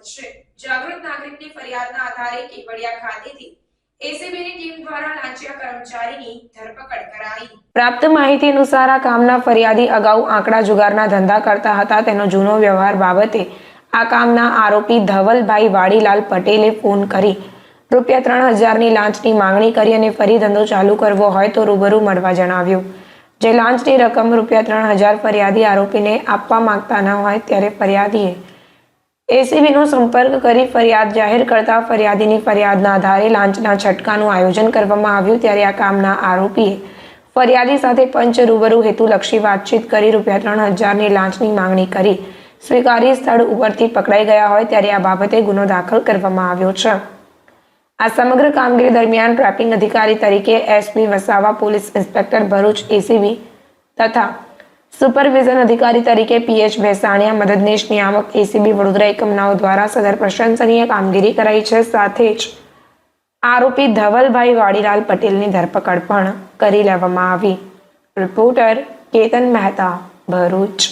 છે જાગૃત નાગરિકની ફરિયાદના આધારે કેવડિયા ખાતેથી માંગણી કરી અને ફરી ધંધો ચાલુ કરવો હોય તો રૂબરૂ મળવા જણાવ્યું. જે લાંચની રકમ રૂપિયા ત્રણ હજાર ફરિયાદી આરોપીને આપવા માંગતા ન હોય ત્યારે ફરિયાદીએ એસીબીનો સંપર્ક કરી ફરિયાદ જાહેર કરતા ફરિયાદીની ફરિયાદના આધારે લાંચના છટકાનું આયોજન કરવામાં આવ્યું ત્યારે આ કામના આરોપીએ ફરિયાદી સાથે પંચ રૂબરૂ હેતુલક્ષી વાતચીત કરી રૂપિયા ત્રણ હજારની લાંચની માંગણી કરી સ્વીકારી સ્થળ ઉપરથી પકડાઈ ગયા હોય ત્યારે આ બાબતે ગુનો દાખલ કરવામાં આવ્યો છે. આ સમગ્ર કામગીરી દરમિયાન ટ્રાફિક અધિકારી તરીકે SP Vasava police inspector Bharuch ACB તથા સુપરવિઝન અધિકારી તરીકે પીએચ ભેસાણીયા, મદદનીશ નિયામક એસીબી વડોદરા એકમનાઓ દ્વારા સદર પ્રશંસનીય કામગીરી કરાઈ છે. સાથે જ આરોપી ધવલભાઈ વાડીલાલ પટેલની ધરપકડ પણ કરી લેવામાં આવી. રિપોર્ટર કેતન મહેતા, ભરૂચ.